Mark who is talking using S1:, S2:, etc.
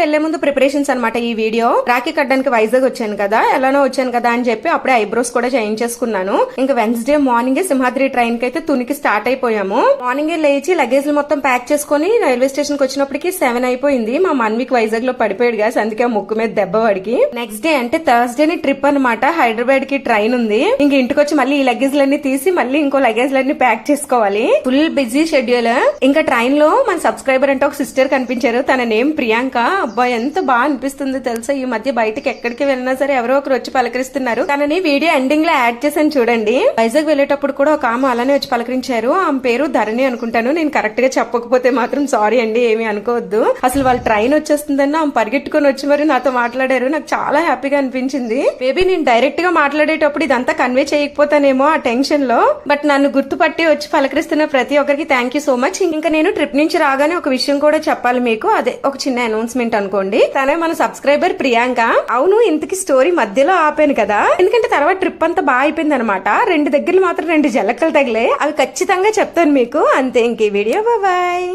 S1: వెళ్ళే ముందు ప్రిపరేషన్స్ అనమాట ఈ వీడియో. రాఖీ కట్టడానికి వైజాగ్ వచ్చాను కదా ఎలానో వచ్చాను కదా అని చెప్పి అప్పుడే ఐబ్రోస్ కూడా చేయించేసుకున్నాను ఇంకా వెన్స్డే మార్నింగ్ సింహాద్రి ట్రైన్కి అయితే తునికి స్టార్ట్ అయిపోయాము. మార్నింగ్ లేచి లగేజ్ మొత్తం ప్యాక్ చేసుకుని రైల్వే స్టేషన్కి వచ్చినప్పటికి సెవెన్ అయిపోయింది. మా మన్విక్ వైజాగ్లో పడిపోయాడు గా అందుకే ముక్కు మీద దెబ్బ వాడికి నెక్స్ట్ డే అంటే థర్స్డే ని ట్రిప్ అనమాట హైదరాబాద్కి ట్రైన్ ఉంది. ఇంక ఇంటికి వచ్చి మళ్ళీ ఈ లగేజ్ లన్నీ తీసి మళ్ళీ ఇంకో లగేజ్ లన్నీ ప్యాక్ చేసుకోవాలి. ఫుల్ బిజీ షెడ్యూల్ ఇంకా ట్రైన్లో మన సబ్స్క్రైబర్ అంటే ఒక సిస్టర్ కనిపించారు. తన నేమ్ ప్రియాంక. అబ్బా ఎంత బాగా అనిపిస్తుంది తెలుసా? ఈ మధ్య బయటకి ఎక్కడికి వెళ్ళినా సరే ఎవరో ఒకరు వచ్చి పలకరిస్తున్నారు. తనని వీడియో ఎండింగ్లో యాడ్ చేశాను చూడండి. వైజాగ్ వెళ్ళేటప్పుడు కూడా ఒక ఆమె అలానే వచ్చి పలకరించారు. ఆమె పేరు ధరణి అనుకుంటాను. నేను కరెక్ట్గా చెప్పకపోతే మాత్రం సారీ అండి ఏమీ అనుకోవద్దు. అసలు వాళ్ళ ట్రైన్ వచ్చేస్తుందన్న ఆమె పరిగెట్టుకుని వచ్చి మరి నాతో మాట్లాడారు. నాకు చాలా హ్యాపీగా అనిపించింది. మేబీ నేను డైరెక్ట్గా మాట్లాడేటప్పుడు ఇదంతా కన్వే చేయకపోతానేమో ఆ టెన్షన్లో. బట్ నన్ను గుర్తుపట్టి వచ్చి పలకరిస్తున్న ప్రతి ఒక్కరికి థ్యాంక్ యూ సో మచ్ ఇంకా నేను ట్రిప్ నుంచి రాగానే ఒక విషయం కూడా చెప్పాలి మీకు. అదే ఒక చిన్న అనౌన్స్మెంట్ అనుకోండి తనే మన సబ్స్క్రైబర్ ప్రియాంక. అవును ఇంతకి స్టోరీ మధ్యలో ఆపాను కదా? ఎందుకంటే తర్వాత ట్రిప్ అంతా బాగా అయిపోయింది అనమాట రెండు దగ్గర మాత్రం రెండు జలకలు తగిలే అవి ఖచ్చితంగా చెప్తాను మీకు. అంతే ఇంక వీడియో. బాయ్.